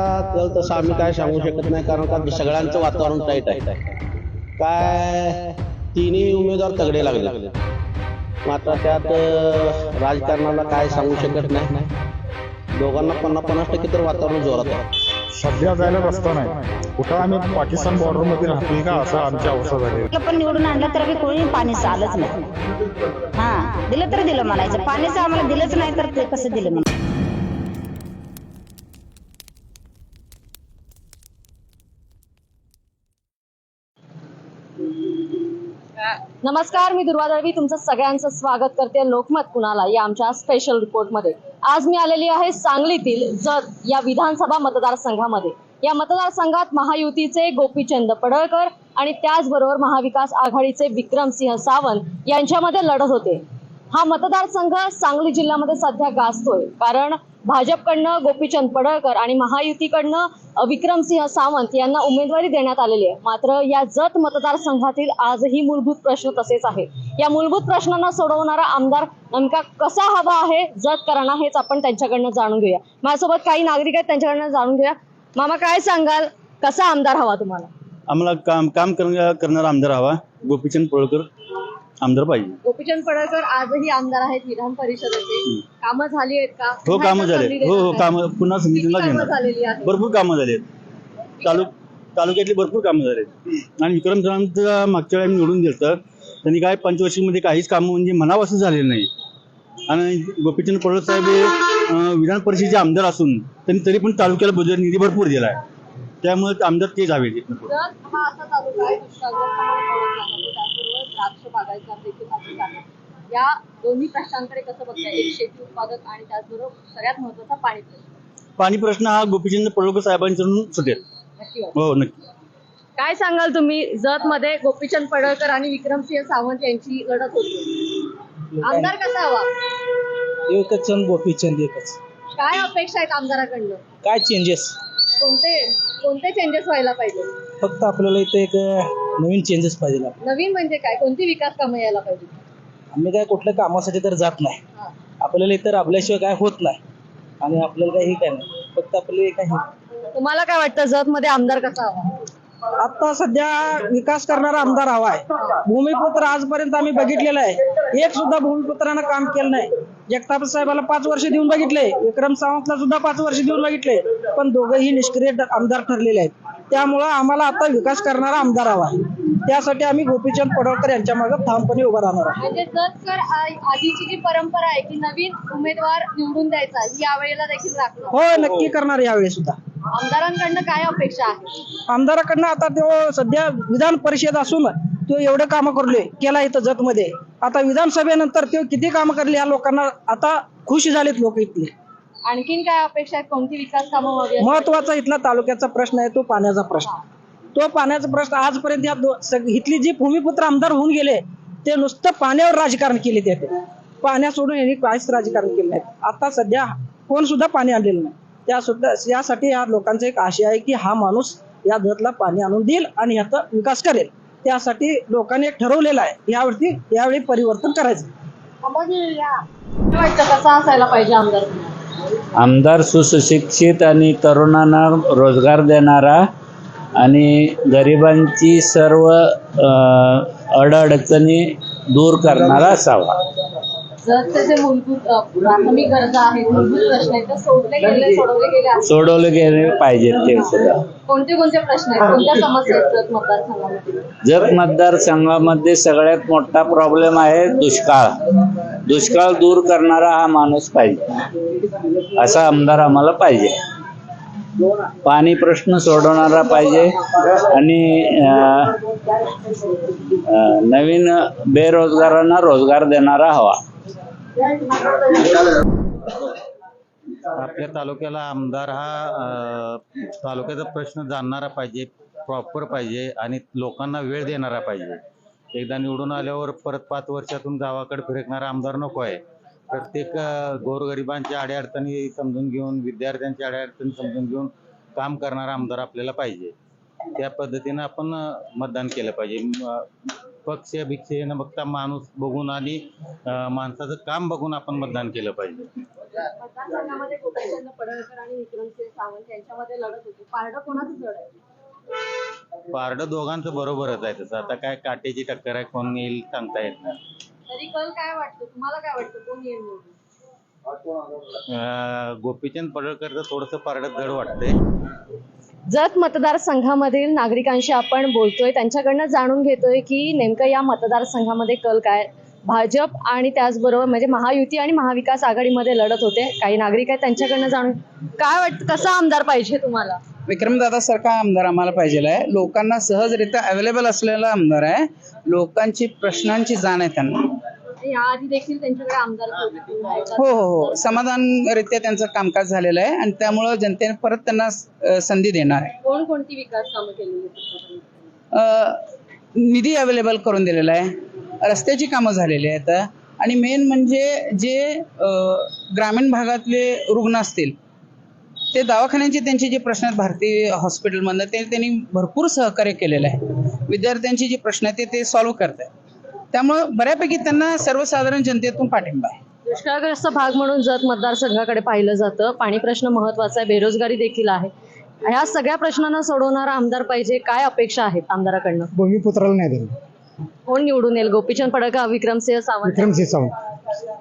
तर तसं आम्ही काय सांगू शकत नाही कारण का सगळ्यांचं वातावरण टाईट आहे. काय तिन्ही उमेदवार तगडे लागले. मात्र त्यात राजकारणाला काय सांगू शकत नाही. दोघांना पन्नास पन्नास टक्के तर वातावरण जोरात आहे. सध्या जायला रस्ता नाही. कुठं आम्ही पाकिस्तान बॉर्डरमध्ये राहतोय का असं आमची अवस्था झाली पण निवडून आणलं तर कोणी पाणी आलंच नाही. हा दिलं तर दिलं म्हणायचं. पाणीच आम्हाला दिलंच नाही तर ते कसं दिलं नमस्कार मी दुर्वा दळवी. तुमचं सगळ्यांचं स्वागत करते लोकमत कुणाला या आमच्या स्पेशल रिपोर्टमध्ये आज मी आलेली आहे सांगलीतील जत या विधानसभा मतदारसंघामध्ये. या मतदारसंघात महायुतीचे गोपीचंद पडळकर आणि त्याचबरोबर महाविकास आघाडीचे विक्रमसिंह सावंत यांच्यामध्ये लढत होते. हा मतदारसंघ सांगली जिल्ह्यामध्ये सध्या गाजतोय. कारण भाजपकडनं गोपीचंद पडळकर आणि महायुतीकडनं विक्रमसिंह सावंत यांना उमेदवारी देण्यात आलेली आहे. मात्र या जत मतदारसंघातील आजही मूलभूत प्रश्न तसेच आहे या मूलभूत प्रश्नांना सोडवणारा आमदार नेमका कसा हवा आहे? जत करणा हेच आपण त्यांच्याकडनं जाणून घेऊया. माझ्यासोबत काही नागरिक आहेत त्यांच्याकडनं जाणून घेऊया. मामा काय सांगाल? कसा आमदार हवा तुम्हाला? आम्हाला काम काम करणारा आमदार हवा. गोपीचंद पडळकर. आमदार पाहिजे गोपीचंद पडळकर आजही आमदार आहेत विधान परिषदेचे कामं झाली आहेत का हो कामं झाले हो हो काम? पुन्हा कामं घेणार झालेली आहेत भरपूर कामं झाले तालुक तालुक्यातली भरपूर कामं झालेत आणि विक्रम सावंत मागच्या वेळी निवडून दिलं त्यांनी काय पंचवर्षीमध्ये काहीच कामं म्हणजे असं झालेलं नाही आणि गोपीचंद पडळकर साहेब हे विधान परिषदेचे आमदार असून त्यांनी तरी पण तालुक्याला बजेट निधी भरपूर दिला आहे त्यामुळे ते आमदार तेच हवे द्राक्ष बागायचा देखील अधिक आहे या दोन्ही प्रश्नांकडे कसं बघताय? एक शेती उत्पादक आणि त्याचबरोबर सगळ्यात महत्त्वाचा पाणी प्रश्न. पाणी प्रश्न हा गोपीचंद पडळकर साहेबांकडून सुटेल. नक्की. हो नक्की. काय सांगाल तुम्ही? जत मध्ये गोपीचंद पडळकर आणि विक्रमसिंह सावंत यांची लढत होती. आमदार कसा हवा? एकच चंद गोपीचंद एकच. काय अपेक्षा आहेत आमदाराकडनं? काय चेंजेस कोणते कोणते चेंजेस व्हायला पाहिजे? फक्त आपल्याला इथं एक नवीन चेंजेस पाहिजे नवीन म्हणजे काय? कोणती विकास कामं यायला पाहिजे? आम्ही काय कुठल्या कामासाठी तर जात नाही. हा. आपल्याला इतर आपल्याशिवाय काय होत नाही. आणि आपल्याला काही काय नाही. फक्त आपल्याला एक आहे तुम्हाला काय वाटतं? जत मध्ये आमदार कसा हवा? आता सध्या विकास करणारा आमदार हवा आहे. भूमिपुत्र आजपर्यंत आम्ही बघितलेलं आहे. एक सुद्धा भूमिपुत्रानं काम केलं नाही. जगताप साहेबाला पाच वर्ष देऊन बघितले. विक्रम सावंतला सुद्धा पाच वर्ष देऊन बघितले. पण दोघंही निष्क्रिय आमदार ठरलेले आहेत. त्यामुळं आम्हाला आता विकास करणारा आमदार हवा. त्यासाठी आम्ही गोपीचंद पडळकर यांच्या मागे ठामपणे उभं राहणार आहोत. म्हणजे आ- आधीची जी परंपरा आहे की नवीन उमेदवार निवडून द्यायचा यावेळेला देखील राखणार हो नक्की करणार यावेळी सुद्धा. आमदारांकडनं काय अपेक्षा आहे? आमदाराकडनं आता तो सध्या विधान परिषद असून तो एवढे काम करले केला इथं जत मध्ये आता विधानसभेनंतर तो किती काम करले या लोकांना आता खुश झालेत लोक इथले. आणखीन काय अपेक्षा आहेत? कोणती विकास कामं आहेत? महत्त्वाचा इथला तालुक्याचा प्रश्न आहे तो पाण्याचा प्रश्न. तो पाण्याचा प्रश्न आजपर्यंत या दो- सग- इथली जी भूमिपुत्र आमदार होऊन गेले ते नुसतं पाण्यावर राजकारण केले ते. पाण्या सोडून यांनी काहीच राजकारण केलं नाही. आता सध्या कोण सुद्धा पाणी आणलेलं नाही. त्या सुद्धा यासाठी या लोकांचा एक आशय आहे की हा माणूस या धरला पाणी आणून देईल आणि याचा विकास करेल. त्यासाठी लोकांनी एक ठरवलेलं आहे. यावरती यावेळी परिवर्तन करायचं. काय वाटतं? कसा असायला पाहिजे आमदार? आमदार सुशिक्षित आणि तरुणांना रोजगार देणारा आणि गरिबांची सर्व अडअडचणी दूर करणारा असावा. सोडवले गेले पाहिजेत ते सुद्धा. कोणते कोणते प्रश्न जत मतदारसंघामध्ये? सगळ्यात मोठा प्रॉब्लेम आहे दुष्काळ. दुष्काळ दूर करणारा हा माणूस पाहिजे. असा आमदार आम्हाला पाहिजे. पाणी प्रश्न सोडवणारा पाहिजे आणि नवीन बेरोजगारांना रोजगार देणारा हवा. आपल्या तालुक्याला आमदार हा तालुक्याचा प्रश्न जाणणारा पाहिजे प्रॉपर पाहिजे आणि लोकांना वेळ देणारा पाहिजे. एकदा निवडून आल्यावर परत पाच वर्षातून गावाकडे फिरकणारा आमदार नको आहे. प्रत्येक गोरगरिबांच्या अडीअडचणी समजून घेऊन विद्यार्थ्यांच्या अडीअडचणी समजून घेऊन काम करणारा आमदार आपल्याला पाहिजे. त्या पद्धतीनं आपण मतदान केलं पाहिजे. पक्ष भिक्ष न बघता माणूस बघून आणि माणसाचं काम बघून आपण मतदान केलं पाहिजे. मतदारसंघामध्ये पडळकर आणि विक्रमसिंह सावंत यांच्यामध्ये लढत होती. पारडं कोणाचं जड आहे? पारडं दोघांचं बरोबरच आहे तसं. आता काय काटेची टक्कर आहे कोण येईल सांगता येत नाही. तरी कल काय वाटतं? तुम्हाला काय वाटतं? कोण येईल निवडून? अं, गोपीचंद पडळकरचं थोडंसं पारडं जड वाटतंय. जत मतदारसंघामधील नागरिकांशी आपण बोलतोय. त्यांच्याकडनं जाणून घेतोय की नेमकं या मतदारसंघामध्ये कल काय? भाजप आणि त्याचबरोबर म्हणजे महायुती आणि महाविकास आघाडीमध्ये लढत होते. काही नागरिक आहेत त्यांच्याकडनं जाणून काय वाटतं? कसा आमदार पाहिजे तुम्हाला? विक्रमदादा सारखा आमदार आम्हाला पाहिजे आहे लोकांना सहजरित्या अवेलेबल असलेला आमदार आहे. लोकांची प्रश्नांची जाण आहे त्यांना. याआधी देखील त्यांच्याकडे आमदार होते. हो हो हो. समाधानरित्या त्यांचं कामकाज झालेलं आहे आणि त्यामुळं जनतेने परत त्यांना अ, संधी देणार आहे. कोणकोणती विकास कामं केलेली आहेत? अ, निधी अवेलेबल करून दिलेला आहे. रस्त्याची कामं झालेली आहेत. आणि मेन म्हणजे जे अ, ग्रामीण भागातले रुग्ण असतील ते दवाखान्यांचे त्यांचे जे प्रश्न आहेत भारतीय हॉस्पिटलमधनं ते त्यांनी भरपूर सहकार्य केलेलं आहे. विद्यार्थ्यांचे जे प्रश्न आहेत ते ते सॉल्व्ह करत आहेत त्यामुळं बऱ्यापैकी त्यांना सर्वसाधारण जनतेतून पाठिंबा आहे. दुष्काळग्रस्त भाग म्हणून जत मतदारसंघाकडे पाहिलं जातं पाणी प्रश्न महत्त्वाचा आहे बेरोजगारी देखील आहे. ह्या सगळ्या प्रश्नांना सोडवणारा आमदार पाहिजे काय अपेक्षा आहेत आमदाराकडनं? भूमिपुत्राला नाही दिलं कोण निवडून येईल? गोपीचंद पडळकर विक्रमसिंह सावंत. विक्रमसिंह सावंत.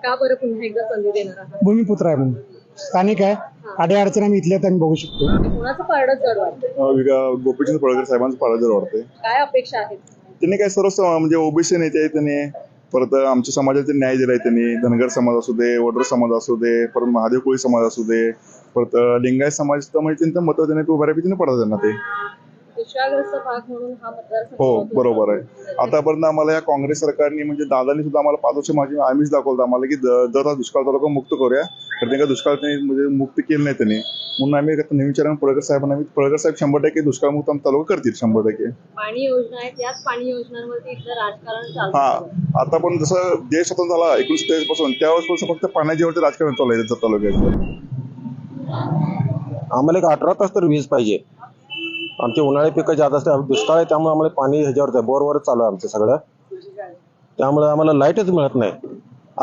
का बरं पुन्हा एकदा संधी देणार आहात? भूमिपुत्र आहे म्हणून. स्थानिक आहे. अडी अडचण आम्ही इथल्या आम्ही बघू शकतो. कोणाचं पारडं जड वाटतं गोपीचंद पडळकर साहेबांचं पाराजर वाटते काय अपेक्षा आहेत? त्यांनी काय सर्व सम- म्हणजे ओबीसी नेते आहेत त्यांनी. परत आमच्या समाजाचे न्याय दिलाय त्यांनी. धनगर समाज असू दे वडर समाज असू दे परत महादेव कोळी समाज असू दे. परत लिंगायत समाज तर म्हणजे त्यांचं मतं त्यांनी तो बऱ्यापैकी त्यांनी पडतात त्यांना ते. दुष्काळग्रस्त भाग म्हणून हा मतदारसंघ हो बरोबर आहे. आतापर्यंत आम्हाला या काँग्रेस सरकारने म्हणजे दादानी सुद्धा आम्हाला पाच वर्ष माझी आम्हीच दाखवलं आम्हाला की द- दर हा दुष्काळ तालुका मुक्त करूया. तर ते काय दुष्काळ त्यांनी म्हणजे मुक्त केलं नाही त्यांनी. म्हणून आम्ही विचारानं पळकर साहेबांना आम्ही पळकर साहेब शंभर टक्के दुष्काळमुक्त आमचा तालुका करतील शंभर टक्के. पाणी योजना आहेत याच पाणी योजनांवरती इथलं राजकारण हा. आता पण जसं देश स्वतंत्र झाला एकोणीस तेवीसपासून त्यावेळेस फक्त पाण्याच्यावरती राजकारण चालू आहे जत तालुक्याचं आम्हाला एक अठरा तास तर वीज पाहिजे. आमचे उन्हाळी पिकं जात असते दुष्काळ आहे त्यामुळे आम्हाला पाणी ह्याच्यावरच आहे बोरवरच चालू आहे आमचं सगळं. त्यामुळे आम्हाला लाईटच मिळत नाही.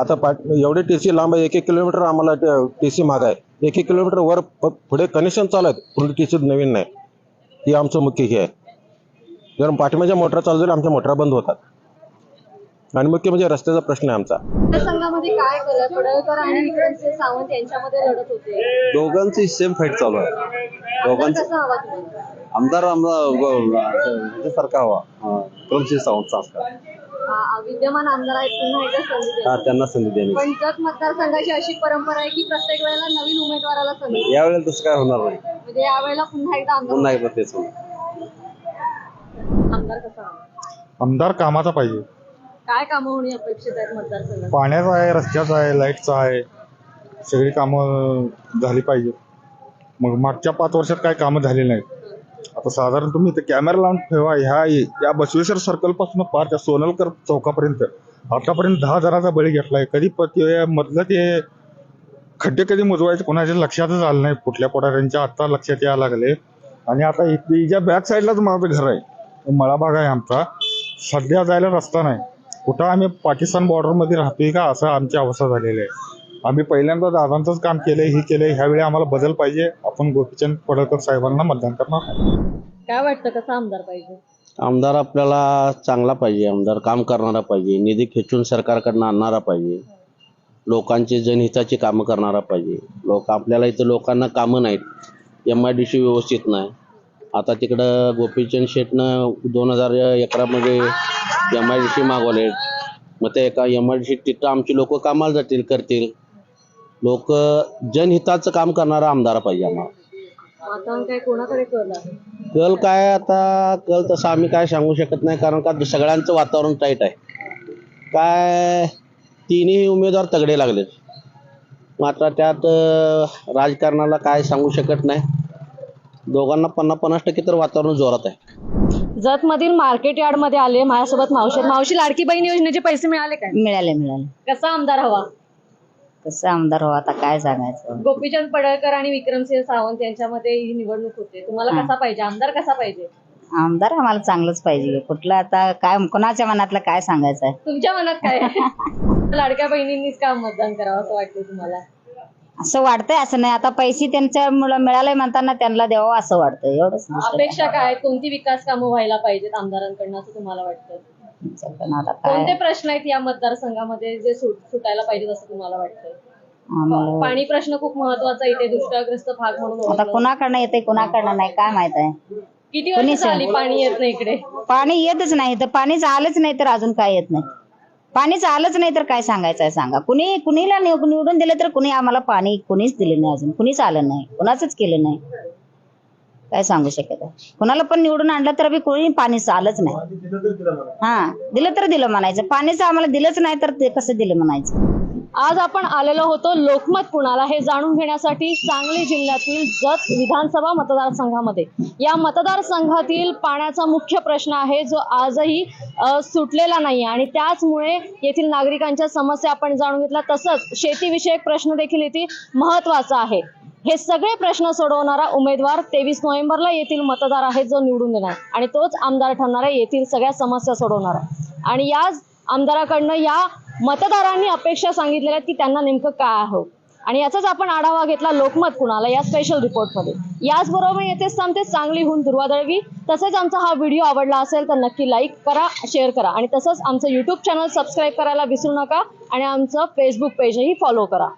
आता पाट एवढे टी सी लांब आहे एक एक किलोमीटर आम्हाला टी सी महाग आहे. एक एक किलोमीटर वर पुढे कनेक्शन चालू आहेत पण टी सी नवीन नाही. ही आमचं मुख्य हे आहे. जर पाठीमाच्या मोटरा चालू झाल्या आमच्या मोटरा बंद होतात. आणि मुख्य म्हणजे रस्त्याचा प्रश्न आहे आमचा. मतदारसंघामध्ये काय केलं पडळकर आणि विक्रमसिंह सावंत यांच्यामध्ये लढत होते. दोघांची सेम फाईट चालू आहे. दोघांचं तुम्हाला? आमदार ह्याच्यासारखा हवा. सावंतचा आ- विद्यमान आमदार आहेत पुन्हा एकदा संधी देणार. त्यांना संधी देणे पण जत मतदारसंघाची अशी परंपरा आहे की प्रत्येक वेळेला नवीन उमेदवाराला संधी. यावेळेला तसं काय होणार नाही. म्हणजे यावेळेला पुन्हा एकदा आमदार पुन्हा एकदा तेच आमदार कसा हवा आमदार कामाचा पाहिजे. काय कामं होणे अपेक्षित आहेत मतदारसंघात? पाण्याचा आहे रस्त्याचा आहे लाईटचा आहे. सगळी कामं झाली पाहिजे. मग मागच्या पाच वर्षात काय कामं झाली नाहीत. आता साधारण तुम्ही इथे कॅमेरा लावून ठेवा. ह्या या बसवेश्वर सर्कलपासून पार त्या सोनलकर चौकापर्यंत. आतापर्यंत दहा हजाराचा बळी घेतलाय. कधी पती ते मधलं ते खड्डे कधी मोजवायचे कोणाच्या लक्षातच आलं नाही. कुठल्या पोटाऱ्यांच्या आता लक्षात यायला लागले. आणि आता इथली ज्या बॅक साईडलाच माझं घर आहे. मळा भाग आहे आमचा. सध्या जायला रस्ता नाही. कुठं आम्ही पाकिस्तान बॉर्डरमध्ये राहतोय का? असं आमची अवस्था झालेली आहे. आम्ही पहिल्यांदा दादांचंच काम केलंय हे केलंय. ह्यावेळी आम्हाला बदल पाहिजे. आपण गोपीचंद पडळकर साहेबांना मतदान करणार काय वाटतं कसा आमदार पाहिजे? आमदार आपल्याला चांगला पाहिजे. आमदार काम करणारा पाहिजे. निधी खेचून सरकारकडनं आणणारा पाहिजे. लोकांची जनहिताची कामं करणारा पाहिजे. लोक आपल्याला इथं लोकांना कामं नाहीत. एम आय डी सी व्यवस्थित नाही. आता तिकडं गोपीचंद शेटनं दोन हजार एकरामध्ये एम आय डी सी मागवले मग ते एका एम आय डी सी तिथं आमची लोक कामाला जातील करतील. लोक जनहिताचं काम करणारा आमदार पाहिजे आम्हाला. वातावरण काय कोणाकडे कल आहे कल काय आता कल तसं आम्ही काय सांगू शकत नाही कारण का सगळ्यांचं वातावरण टाईट आहे. काय तिन्ही उमेदवार तगडे लागलेत. मात्र त्यात अं, राजकारणाला काय सांगू शकत नाही. दोघांना पन्नास पन्नास टक्के तर वातावरण जोरात आहे. जत मधील मार्केट यार्डमध्ये आले माझ्यासोबत मावशी आहेत. मावशी लाडकी बहीण योजनेचे पैसे मिळाले काय? मिळाले मिळाले. कसा आमदार हवा? कसं आमदार हो आता काय सांगायचं? गोपीचंद पडळकर आणि विक्रमसिंह सावंत यांच्यामध्ये ही निवडणूक होते. तुम्हाला कसा पाहिजे? आमदार कसा पाहिजे? आमदार आम्हाला चांगलंच पाहिजे. कुठलं आता काय कोणाच्या मनातलं काय सांगायचं? आहे तुमच्या मनात काय? आहे? लाडक्या बहिणींनीच का मतदान करावं असं वाटतं तुम्हाला? असं वाटतंय असं नाही. आता पैसे त्यांच्या मुलं मिळाले म्हणताना त्यांना द्यावं असं वाटतं एवढंच दुसरं अपेक्षा काय? कोणती विकास कामं व्हायला पाहिजेत आमदारांकडनं असं तुम्हाला वाटतं. पण आता कोणते काय प्रश्न आहेत या मतदारसंघामध्ये जे सुट सुटायला पाहिजेत असं तुम्हाला वाटतं आम्हाला पाणी प्रश्न खूप महत्त्वाचा इथे दुष्काळग्रस्त भाग म्हणून आता ओळखलं कुणाकडनं येते कुणाकडनं नाही काय माहीत आहे? किती वर्ष कोणीच झाली पाणी येत नाही इकडे? पाणी येतच नाही तर पाणीच आलंच नाही तर अजून काय येत नाही? पाणीच आलंच नाही तर काय सांगायचं आहे सांगा? कुणी कुणीला निव- निवडून दिलं तर कुणी आम्हाला पाणी कुणीच दिलं नाही अजून कुणीच आलं नाही कुणाचंच केलं नाही. काय सांगू शकत कुणाला पण निवडून आणलं तर बी कोणी पाणी आलंच नाही. हा दिलं तर दिलं म्हणायचं. पाणीच आम्हाला दिलंच नाही तर ते कसं दिलं म्हणायचं? आज आपण आलेलो होतो लोकमत कुणाला हे जाणून घेण्यासाठी सांगली जिल्ह्यातील जत विधानसभा मतदारसंघामध्ये. या मतदारसंघातील पाण्याचा मुख्य प्रश्न आहे जो आजही सुटलेला नाही आणि त्याचमुळे येथील नागरिकांच्या समस्या आपण जाणून घेतल्या. तसंच शेतीविषयक प्रश्न देखील येथे महत्त्वाचा आहे. हे सगळे प्रश्न सोडवणारा उमेदवार तेवीस नोव्हेंबरला येथील मतदार आहे जो निवडून देणार. आणि तोच आमदार ठरणार आहे येथील सगळ्या समस्या सोडवणारा. आणि याच आमदाराकडनं या मतदारांनी अपेक्षा सांगितलेल्या आहेत की त्यांना नेमकं काय आहे आणि याचाच आपण आढावा घेतला लोकमत कुणाला या स्पेशल रिपोर्टमध्ये याचबरोबर येथेच थांबते सांगलीहून दुर्वा दळवी तसेच आमचा हा व्हिडिओ आवडला असेल तर नक्की लाईक करा शेअर करा. आणि तसंच आमचं युट्यूब चॅनल सबस्क्राईब करायला विसरू नका. आणि आमचं फेसबुक पेजही फॉलो करा.